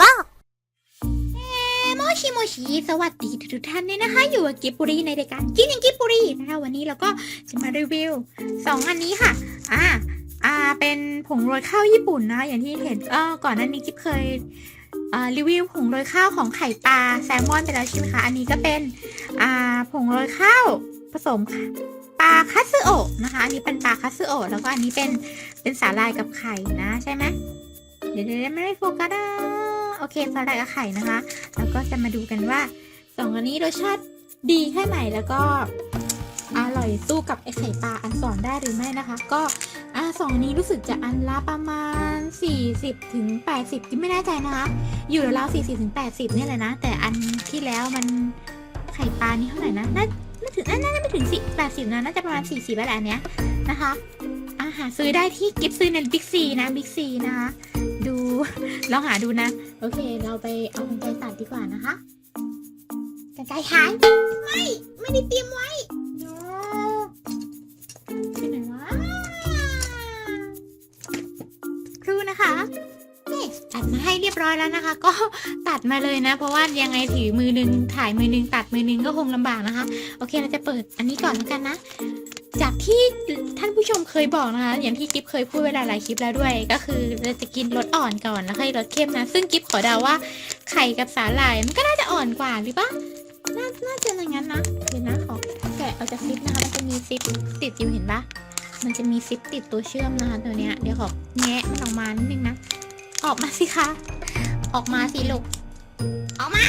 บ้าโมชิโมชิสวัสดีทุกท่านเนี่ยนะคะ อยู่กับกิบปุรีในรายการกินอย่างกิบปุรีนะคะ วันนี้เราก็จะมารีวิวสองอันนี้ค่ะอ่าอ่าเป็นผงโรยข้าวญี่ปุ่นนะอย่างที่เห็นเออก่อนหน้านี้กิบเคยรีวิวผงโรยข้าวของไข่ปลาแซลมอนไปแล้วใช่ไหมคะ อันนี้ก็เป็นอ่าผงโรยข้าวผสมปลาคัตสึโอะนะคะ อันนี้เป็นปลาคัตสึโอะแล้วก็อันนี้เป็นเป็นสาลายกับไข่นะใช่ไหมเดี๋ยวเดี๋ยวไม่ได้โฟกัสอะ เคสาลายกับไข่นะคะ แล้วก็จะมาดูกันว่าสองอันนี้รสชาติดีแค่ไหนแล้วก็อร่อยสู้กับไอไข่ปลาอันสอนได้หรือไม่นะคะ ก็อ่าสองนี้รู้สึกจะอันละประมาณ 40ถึง80ที่ไม่แน่ใจนะคะ อยู่ราวๆ40ถึง80เนี่ยแหละนะ แต่อันที่แล้วมันไข่ปลานี่เท่าไหร่นะน่าไม่ถึงน่าจะไม่ถึง10 80นะน่าจะประมาณ40แล้วแหละอันเนี้ยนะคะอาหาซื้อได้ที่กิฟซื้อในบิ๊กซีนะบิ๊กซีนะคะ ลองหาดูนะ โอเค เราไปเอากรรไกรตัดดีกว่านะคะกรรไกรหาย ไม่ ไม่ได้เตรียมไว้โน้ที่ไหนวะครูนะคะนี่ตัดมาให้เรียบร้อยแล้วนะคะ ก็ตัดมาเลยนะ เพราะว่ายังไงถือมือนึงถ่ายมือนึงตัดมือนึงก็คงลำบากนะคะ โอเค เราจะเปิดอันนี้ก่อนแล้วกันนะ จากที่ท่านผู้ชมเคยบอกนะคะ อย่างที่กิฟเคยพูดไว้หลายคลิปแล้วด้วย ก็คือเราจะกินรสอ่อนก่อนแล้วค่อยรสเข้มนะ ซึ่งกิฟขอเดาว่าไข่กับสาหร่ายมันก็น่าจะอ่อนกว่าหรือปะน่าน่าจะอย่างนั้นนะเดี๋ยวนะขอแกะเอาจากซิปนะคะมันจะมีซิปติดอยู่เห็นปะมันจะมีซิปติดตัวเชื่อมนะคะตัวเนี้ยเดี๋ยวขอแงะมันออกมานิดนึงนะออกมาสิคะ ออกมาสิลูกออกมา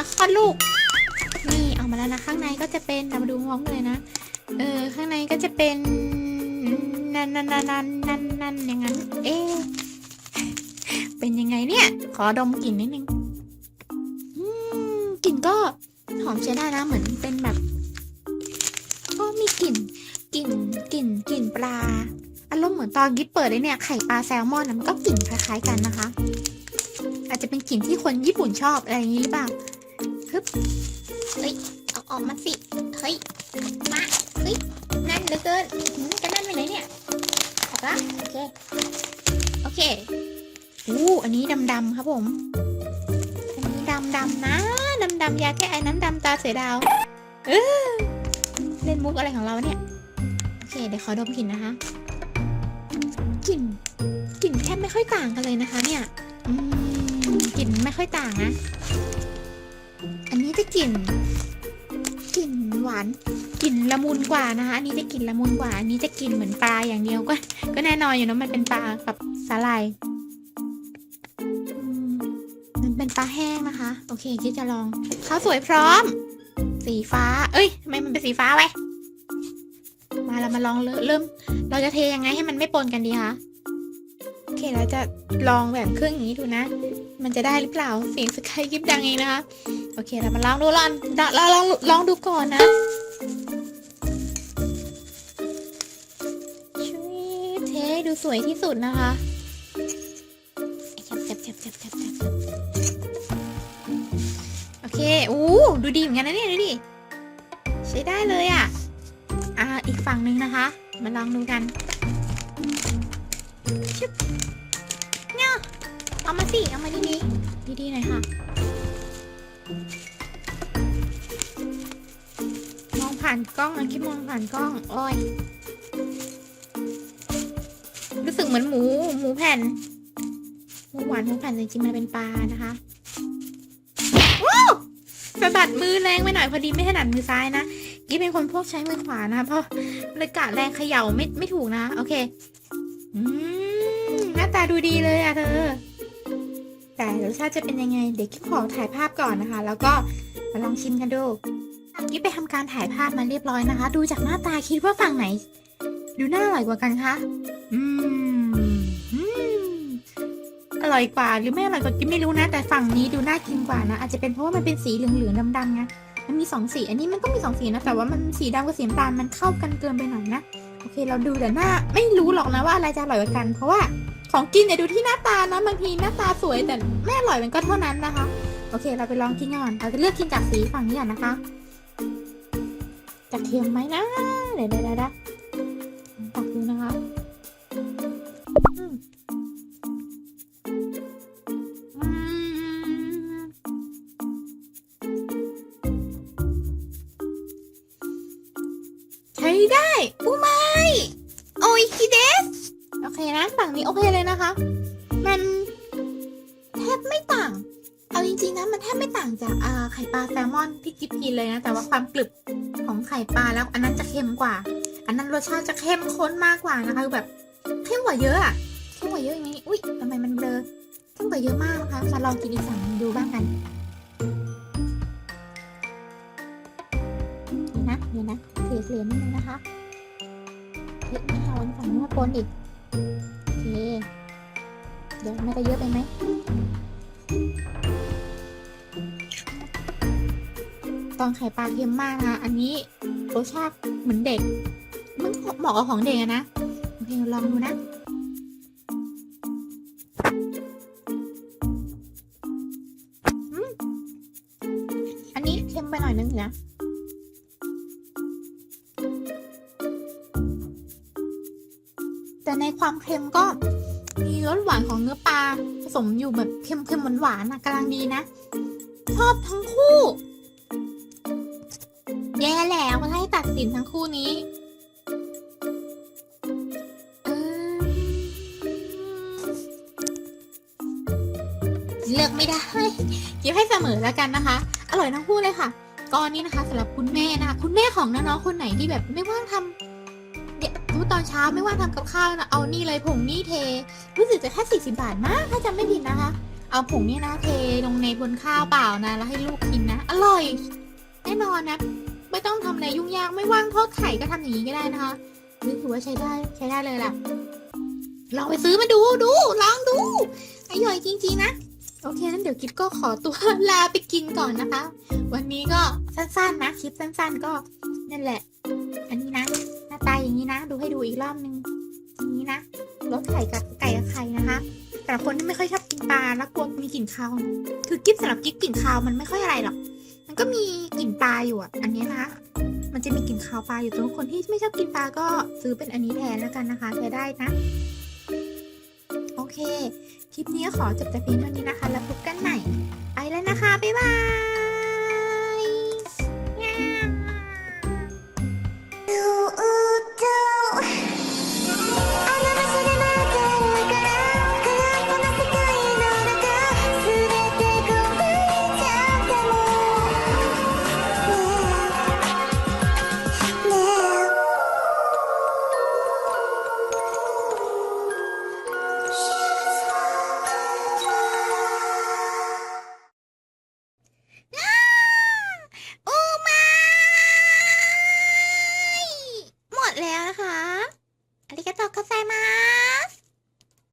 นี่ยคลอดลูก นี่ออกมาแล้วนะ ข้างในก็จะเป็นเรามาดูพร้อมเลยนะ เออ ข้างในก็จะเป็นนันนันนันนันนันนันอย่างนั้น เอ๊เป็นยังไงเนี่ย ขอดมกลิ่นนิดนึงกลิ่นก็หอมใช้ได้นะเหมือนเป็นแบบ ก็มีกลิ่นกลิ่นกลิ่นกลิ่นปลาอารมณ์เหมือนตอนกิฟเปิดเลยเนี่ยไข่ปลาแซลมอนนะมันก็กลิ่นคล้ายๆกันนะคะ อาจจะเป็นกลิ่นที่คนญี่ปุ่นชอบอะไรอย่างนี้หรือเปล่า บเฮ้ย เอาออกมาสิ เฮ้ย มา เฮ้ย นั่นเหลือเกินจะนั่นไปไหนเนี่ยออกละโอเค โอเค อู้อันนี้ดำๆครับผม อันนี้ดำๆนะ ดำๆยาแก้ไอน้ำดำตาเสือดาว เออเล่นมุกอะไรของเราเนี่ย โอเค เดี๋ยวขอดมกลิ่นนะคะกลิ่นกลิ่นแทบไม่ค่อยต่างกันเลยนะคะเนี่ยอืมกลิ่นไม่ค่อยต่างนะ อันนี้จะกลิ่นกลิ่นหวานกลิ่นละมุนกว่านะคะ อันนี้จะกลิ่นละมุนกว่า อันนี้จะกลิ่นเหมือนปลาอย่างเดียวก็ ก็แน่นอนอยู่นะมันเป็นปลากับสาหร่ายมันเป็นปลาแห้งนะคะ โอเคที่จะลองข้าวสวยพร้อม สีฟ้า เอ้ยทำไมมันเป็นสีฟ้าไว้มาเรามาลองเริ่ม เราจะเทยังไงให้มันไม่ปนกันดีคะโอเคเราจะลองแบ่งครึ่งอย่างนี้ดูนะ มันจะได้หรือเปล่าเสียงสกายยิบดังเองนะคะ อเคเรามาลองดูลองเราลองลองดูก่อนนะช่วยเทดูสวยที่สุดนะคะจับจับจับจับจับจับโอเคอู้ดูดีเหมือนกันนะเนี่ยดูดิใช้ได้เลยอะอ่าอีกฝั่งหนึ่งนะคะ มาลองดูกันชึบเนี่ยเอามาสิเอามาดีๆดีๆหน่อยค่ะ มองผ่านกล้องอันคิดมองผ่านกล้องโอ้ยรู้สึกเหมือนหมูหมูแผ่นหมูหวานหมูแผ่นจริงๆมันเป็นปลานะคะว้สะบัดมือแรงไปหน่อยพอดีไม่ถนัดมือซ้ายนะกิ๊เป็นคนพวกใช้มือขวานะเพราะเลยกะแรงเขย่าไม่ไม่ถูกนะ โอเค อืมหน้าตาดูดีเลยอะเธอ แต่รสชาติจะเป็นยังไง เดี๋ยวกิ๊บขอถ่ายภาพก่อนนะคะ แล้วก็มาลองชิมกันดูกิ๊บไปทำการถ่ายภาพมาเรียบร้อยนะคะ ดูจากหน้าตาคิดว่าฝั่งไหน ดูน่าอร่อยกว่ากันคะอืมอืมอร่อยกว่าหรือไม่อร่อยกว่ากิ๊บไม่รู้นะ แต่ฝั่งนี้ดูน่ากินกว่านะอาจจะเป็นเพราะว่ามันเป็นสีเหลืองๆดำๆไงมันมีสองสีอันนี้มันก็มีสองสีนะแต่ว่ามันสีดำกับสีน้ำตาลมันเข้ากันเกินไปหน่อยนะโอเคเราดูแต่หน้าไม่รู้หรอกนะว่าอะไรจะอร่อยกว่ากัน เพราะว่า ของกินอย่าดูที่หน้าตานะบางทีหน้าตาสวยแต่ไม่อร่อยมันก็เท่านั้นนะคะ โอเค เราไปลองกินก่อนเราจะเลือกกินจากสีฝั่งนี้ก่อนนะคะจะเค็มไหมนะเดี๋ยวเดี๋เดี๋ยวตักดูนะคะใช้ได้อูไม่โอ้ยคิเดส โอเคนะฝั่งนี้โอเคเลยนะคะ มันแทบไม่ต่าง เอาจริงๆนะมันแทบไม่ต่างจากอ่าไข่ปลาแซลมอนที่กิฟกินเลยนะ แต่ว่าความกรึบของไข่ปลาแล้วอันนั้นจะเค็มกว่า อันนั้นรสชาติจะเข้มข้นมากกว่านะคะคือแบบเข้มกว่าเยอะอะเข้มกว่าเยอะอย่างนี้อุ้ยทำไมมันเบลอเข้มกว่าเยอะมากนะคะมาลองกินอีกฝั่งดูบ้างกันเดี๋ยนะเดี๋ยวนะเสียเสียนิดนึงนะคะเฮ้ยไม่เอาอันฝั่งนู้มาปนอีก โอเค เดี๋ยวมันจะเยอะไปไหมตอนไข่ปลาเค็มมากนะอันนี้รสชาติเหมือนเด็ก มันเหมาะกับของเด็กอะนะ โอเค ลองดูนะอันนี้เค็มไปหน่อยนึงนะ แต่ในความเค็มก็มีรสหวานของเนื้อปลาผสมอยู่แบบเค็มๆหวานๆนะกำลังดีนะ ชอบทั้งคู่ แย่แล้วมาให้ตัดสินทั้งคู่นี้เอิ่มเลือกไม่ได้เดี๋ยวให้เสมอแล้วกันนะคะ อร่อยทั้งคู่เลยค่ะก้อนนี้นะคะสำหรับคุณแม่นะคะ คุณแม่ของน้องๆคนไหนที่แบบไม่ว่างทำเดี๋ยวสมม ตอนเช้าไม่ว่างทำกับข้าวนะเอานี่เลยผงนี่เท รู้สึกจะแค่สี่สิบาทมากถ้าจำไม่ผิดนะคะ เอาผงนี่นะเทลงในบนข้าวเปล่านะ แล้วให้ลูกกินนะ อร่อย แน่นอนนะ ไม่ต้องทำอะไรยุ่งยากไม่ว่างทอดไข่ก็ทำอย่างนี้ก็ได้นะคะนี่ถือว่าใช้ได้ใช้ได้เลยล่ะลองไปซื้อมาดูดูลองดูอร่อยจริงๆนะโอเคนั้นเดี๋ยวกิ๊ก็ขอตัวลาไปกินก่อนนะคะ วันนี้ก็สั้นๆนะคลิปสั้น ๆ ก็นั่นแหละ ดูอีกรอบนึงอย่างนี้นะรสไข่กับไก่กับไข่นะคะสำหรับคนที่ไม่ค่อยชอบกินปลาแล้วกลัวมีกลิ่นคาว คือกิ๊บสำหรับกิ๊บกลิ่นคาวมันไม่ค่อยอะไรหรอก มันก็มีกลิ่นปลาอยู่อะ อันนี้นะคะ มันจะมีกลิ่นคาวปลาอยู่ตรงคนที่ไม่ชอบกินปลาก็ซื้อเป็นอันนี้แทนแล้วกันนะคะใช้ได้นะ โอเค คลิปนี้ขอจบแต่เพียงเท่านี้นะคะ แล้วพบกันใหม่ ไปแล้วนะคะ บ๊ายบาย